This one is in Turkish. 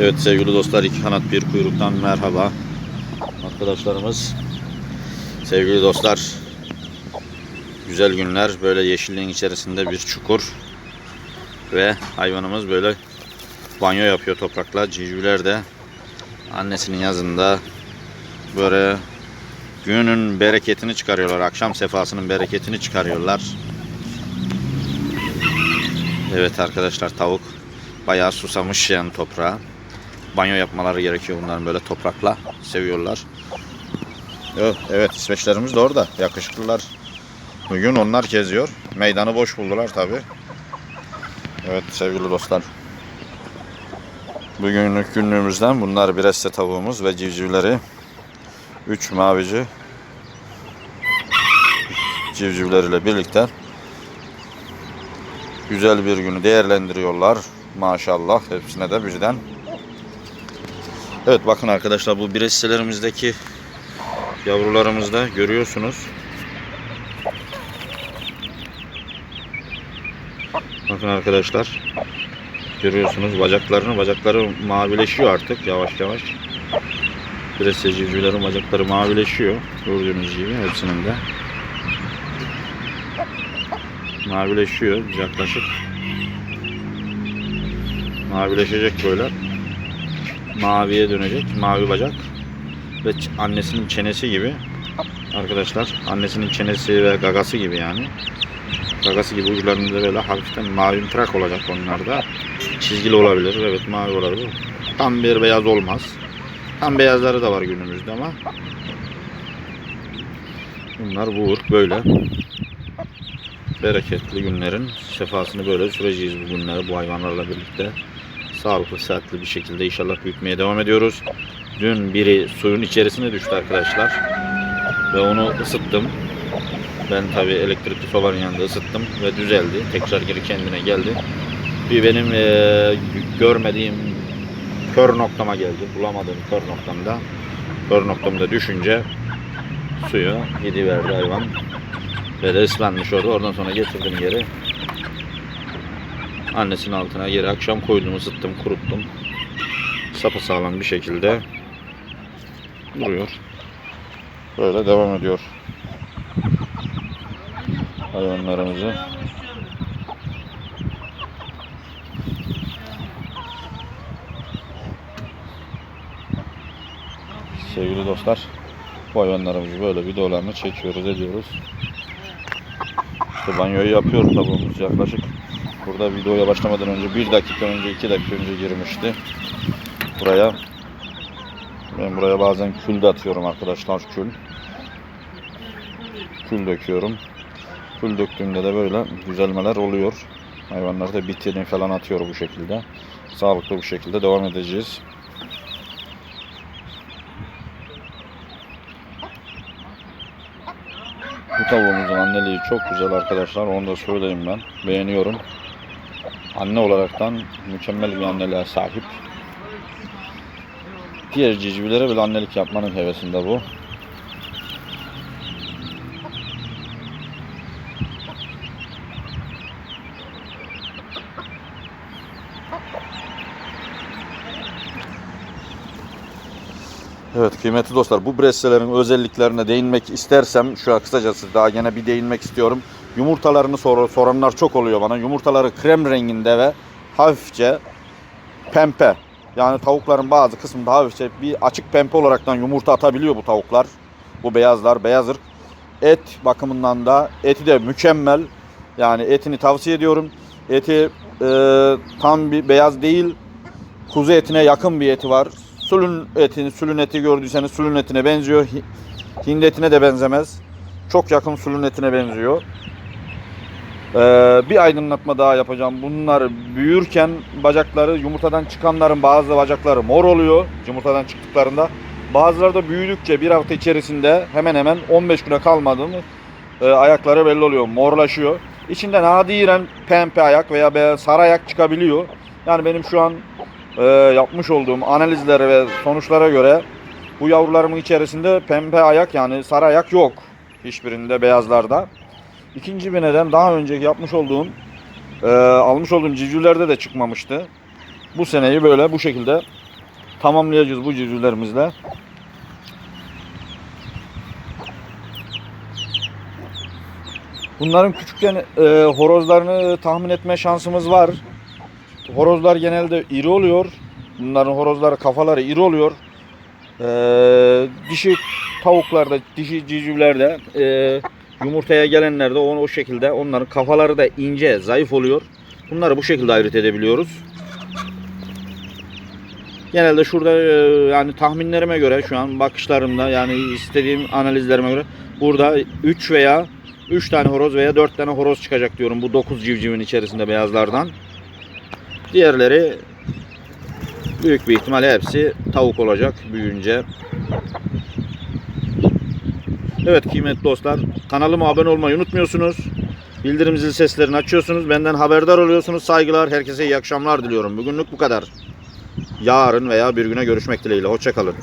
Evet sevgili dostlar iki kanat bir kuyruktan merhaba arkadaşlarımız. Sevgili dostlar güzel günler böyle yeşilliğin içerisinde bir çukur ve hayvanımız böyle banyo yapıyor toprakla. Civcivler de annesinin yazında böyle günün bereketini çıkarıyorlar. Akşam sefasının bereketini çıkarıyorlar. Evet arkadaşlar tavuk bayağı susamış yani toprağa. Banyo yapmaları gerekiyor bunların böyle toprakla. Seviyorlar. Evet, İsveçlerimiz de orada. Yakışıklılar. Bugün onlar geziyor. Meydanı boş buldular tabi. Evet sevgili dostlar. Bugünlük günlüğümüzden bunlar Breste tavuğumuz ve civcivleri. 3 mavici civcivleriyle birlikte güzel bir günü değerlendiriyorlar. Maşallah hepsine de birden. Evet bakın arkadaşlar bu Brestelerimizdeki yavrularımızda görüyorsunuz. Bakın arkadaşlar. Görüyorsunuz bacaklarını. Bacakları mavileşiyor artık yavaş yavaş. Breste civcivlerin bacakları mavileşiyor. Gördüğünüz gibi hepsinin de. Mavileşiyor yaklaşık. Mavileşecek böyle. Maviye dönecek. Mavi bacak. Ve annesinin çenesi gibi. Arkadaşlar annesinin çenesi ve gagası gibi yani. Gagası gibi uçlarında böyle hafiften mavi trak olacak onlarda. Çizgili olabilir. Evet mavi olabilir. Tam bir beyaz olmaz. Tam beyazları da var günümüzde ama. Bunlar bu ırk böyle. Bereketli günlerin sefasını böyle süreceğiz bu günleri bu hayvanlarla birlikte. Sağlıklı, sıhhatli bir şekilde inşallah büyütmeye devam ediyoruz. Dün biri suyun içerisine düştü arkadaşlar. Ve onu ısıttım. Ben tabi elektrikli sobanın yanında ısıttım ve düzeldi. Tekrar geri kendine geldi. Bir benim eee, görmediğim kör noktama geldi. Bulamadığım kör noktamda. Kör noktamda düşünce suyu verdi hayvan. Ve de ıslanmış orada. Oradan sonra getirdim geri. Annesinin altına geri akşam koydum, ısıttım, kuruttum. Sapasağlam bir şekilde duruyor. Böyle devam ediyor. Hayvanlarımızı. Sevgili dostlar, bu hayvanlarımızı böyle videolarını çekiyoruz, ediyoruz. İşte banyoyu yapıyor tavuğumuz yaklaşık. Burada videoya başlamadan önce bir dakika önce, iki dakika önce girmişti. Buraya. Ben buraya bazen kül de atıyorum arkadaşlar, kül. Kül döküyorum. Kül döktüğümde de böyle düzelmeler oluyor. Hayvanlar da bitini falan atıyor bu şekilde. Sağlıklı bir şekilde devam edeceğiz. Bu tavuğumuzun anneliği çok güzel arkadaşlar. Onu da söyleyeyim ben. Beğeniyorum. Anne olaraktan mükemmel bir anneliğe sahip. Diğer civcivlere bile annelik yapmanın hevesinde bu. Evet kıymetli dostlar bu brestelerin özelliklerine değinmek istersem şu kısacası daha gene bir değinmek istiyorum. Yumurtalarını sor, soranlar çok oluyor bana. Yumurtaları krem renginde ve hafifçe pembe. Yani tavukların bazı kısmında hafifçe bir açık pembe olaraktan yumurta atabiliyor bu tavuklar. Bu beyazlar, beyaz ırk. Et bakımından da eti de mükemmel. Yani etini tavsiye ediyorum. Eti e, tam bir beyaz değil. Kuzu etine yakın bir eti var. Sülün etini, sülün eti gördüyseniz sülün etine benziyor. Hi- Hindi etine de benzemez. Çok yakın sülün etine benziyor. Ee, bir aydınlatma daha yapacağım. Bunlar büyürken bacakları yumurtadan çıkanların bazı bacakları mor oluyor yumurtadan çıktıklarında. Bazıları da büyüdükçe bir hafta içerisinde hemen hemen 15 güne kalmadı mı e, ayakları belli oluyor. Morlaşıyor. İçinde nadiren pembe ayak veya sarı ayak çıkabiliyor. Yani benim şu an e, yapmış olduğum analizlere ve sonuçlara göre bu yavrularımın içerisinde pembe ayak yani sarı ayak yok. Hiçbirinde beyazlarda. İkinci bir neden daha önceki yapmış olduğum e, almış olduğum civcivlerde de çıkmamıştı. Bu seneyi böyle bu şekilde tamamlayacağız bu civcivlerimizle. Bunların küçükken e, horozlarını tahmin etme şansımız var. Horozlar genelde iri oluyor. Bunların horozları kafaları iri oluyor. E, dişi tavuklarda, dişi civcivlerde e, yumurtaya gelenlerde o, o şekilde onların kafaları da ince, zayıf oluyor. Bunları bu şekilde ayırt edebiliyoruz. Genelde şurada e, yani tahminlerime göre şu an bakışlarımda yani istediğim analizlerime göre burada 3 veya 3 tane horoz veya 4 tane horoz çıkacak diyorum bu 9 civcivin içerisinde beyazlardan. Diğerleri büyük bir ihtimalle hepsi tavuk olacak büyüyünce. Evet kıymetli dostlar kanalıma abone olmayı unutmuyorsunuz. Bildirim zil seslerini açıyorsunuz. Benden haberdar oluyorsunuz. Saygılar. Herkese iyi akşamlar diliyorum. Bugünlük bu kadar. Yarın veya bir güne görüşmek dileğiyle. Hoşçakalın.